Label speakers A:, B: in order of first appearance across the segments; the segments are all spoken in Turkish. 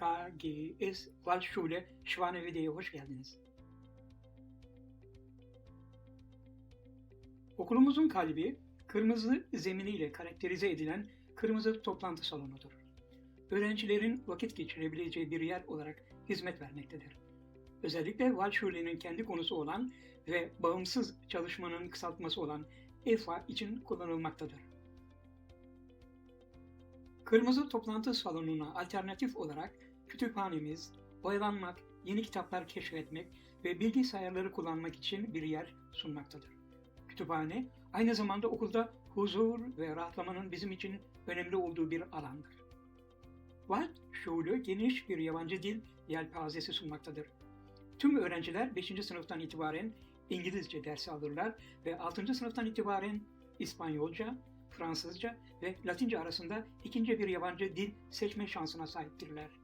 A: KGS Waldschule Schwanewede'ye hoş geldiniz. Okulumuzun kalbi, kırmızı zeminiyle karakterize edilen kırmızı toplantı salonudur. Öğrencilerin vakit geçirebileceği bir yer olarak hizmet vermektedir. Özellikle Waldschul'ün kendi konusu olan ve bağımsız çalışmanın kısaltması olan EFA için kullanılmaktadır. Kırmızı toplantı salonuna alternatif olarak kütüphanemiz, oyalanmak, yeni kitaplar keşfetmek ve bilgisayarları kullanmak için bir yer sunmaktadır. Kütüphane aynı zamanda okulda huzur ve rahatlamanın bizim için önemli olduğu bir alandır. Waldschule geniş bir yabancı dil yelpazesi sunmaktadır. Tüm öğrenciler 5. sınıftan itibaren İngilizce dersi alırlar ve 6. sınıftan itibaren İspanyolca, Fransızca ve Latince arasında ikinci bir yabancı dil seçme şansına sahiptirler.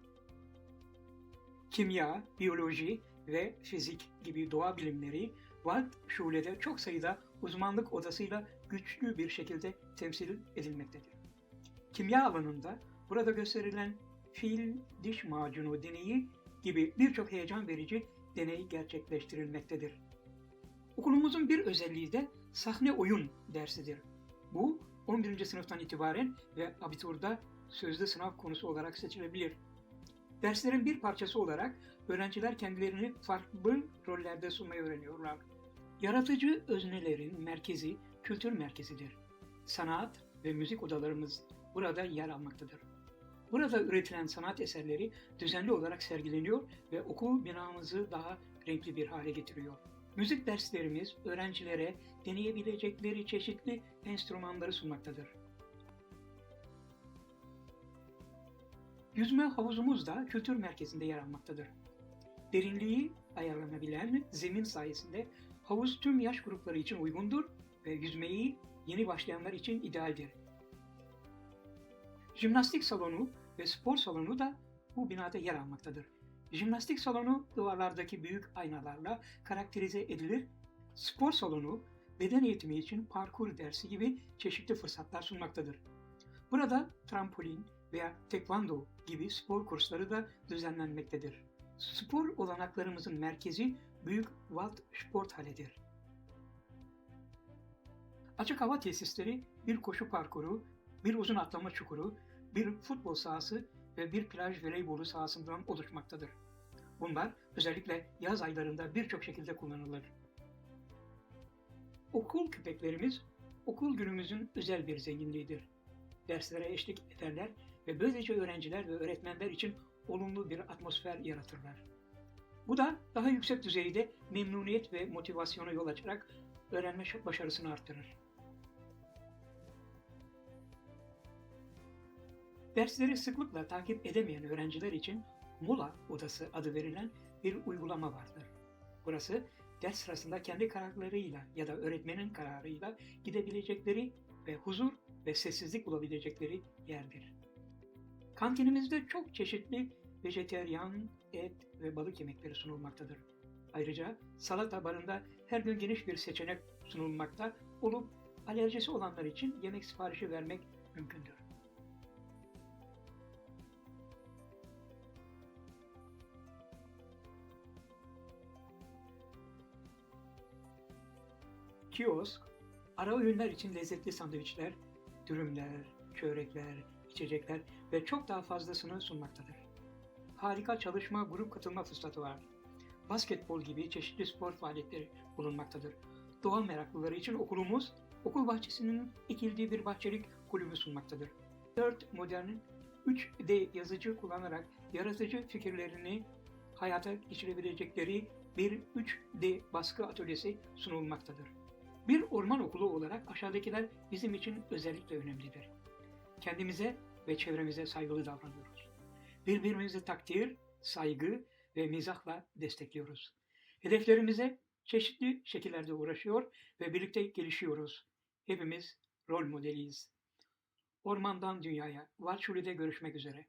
A: Kimya, biyoloji ve fizik gibi doğa bilimleri Waldschul'de çok sayıda uzmanlık odasıyla güçlü bir şekilde temsil edilmektedir. Kimya alanında burada gösterilen fil diş macunu deneyi gibi birçok heyecan verici deney gerçekleştirilmektedir. Okulumuzun bir özelliği de sahne oyun dersidir. Bu 11. sınıftan itibaren ve abiturda sözlü sınav konusu olarak seçilebilir. Derslerin bir parçası olarak öğrenciler kendilerini farklı rollerde sunmayı öğreniyorlar. Yaratıcı öznelerin merkezi kültür merkezidir. Sanat ve müzik odalarımız burada yer almaktadır. Burada üretilen sanat eserleri düzenli olarak sergileniyor ve okul binamızı daha renkli bir hale getiriyor. Müzik derslerimiz öğrencilere deneyebilecekleri çeşitli enstrümanları sunmaktadır. Yüzme havuzumuz da kültür merkezinde yer almaktadır. Derinliği ayarlanabilen zemin sayesinde havuz tüm yaş grupları için uygundur ve yüzmeyi yeni başlayanlar için idealdir. Jimnastik salonu ve spor salonu da bu binada yer almaktadır. Jimnastik salonu duvarlardaki büyük aynalarla karakterize edilir. Spor salonu beden eğitimi için parkur dersi gibi çeşitli fırsatlar sunmaktadır. Burada trampolin veya tekvando gibi spor kursları da düzenlenmektedir. Spor olanaklarımızın merkezi Büyük Wald Sporthalle'dir. Açık hava tesisleri bir koşu parkuru, bir uzun atlama çukuru, bir futbol sahası ve bir plaj voleybolu sahasından oluşmaktadır. Bunlar özellikle yaz aylarında birçok şekilde kullanılır. Okul köpeklerimiz okul günümüzün özel bir zenginliğidir. Derslere eşlik ederler ve böylece öğrenciler ve öğretmenler için olumlu bir atmosfer yaratırlar. Bu da daha yüksek düzeyde memnuniyet ve motivasyona yol açarak öğrenme başarısını arttırır. Dersleri sıklıkla takip edemeyen öğrenciler için Mola Odası adı verilen bir uygulama vardır. Burası ders sırasında kendi kararlarıyla ya da öğretmenin kararıyla gidebilecekleri ve huzur ve sessizlik bulabilecekleri yerdir. Kantinimizde çok çeşitli vejeteryan, et ve balık yemekleri sunulmaktadır. Ayrıca salata barında her gün geniş bir seçenek sunulmakta olup alerjisi olanlar için yemek siparişi vermek mümkündür. Kiosk, ara öğünler için lezzetli sandviçler, dürümler, çörekler, içecekler ve çok daha fazlasını sunmaktadır. Harika çalışma, grup katılma fırsatı var. Basketbol gibi çeşitli spor faaliyetleri bulunmaktadır. Doğa meraklıları için okulumuz, okul bahçesinin ekildiği bir bahçelik kulübü sunmaktadır. 4 modern 3D yazıcı kullanarak yaratıcı fikirlerini hayata geçirebilecekleri bir 3D baskı atölyesi sunulmaktadır. Bir orman okulu olarak aşağıdakiler bizim için özellikle önemlidir. Kendimize ve çevremize saygılı davranıyoruz. Birbirimizi takdir, saygı ve mizahla destekliyoruz. Hedeflerimize çeşitli şekillerde uğraşıyor ve birlikte gelişiyoruz. Hepimiz rol modeliyiz. Ormandan dünyaya, Valçuli'de görüşmek üzere.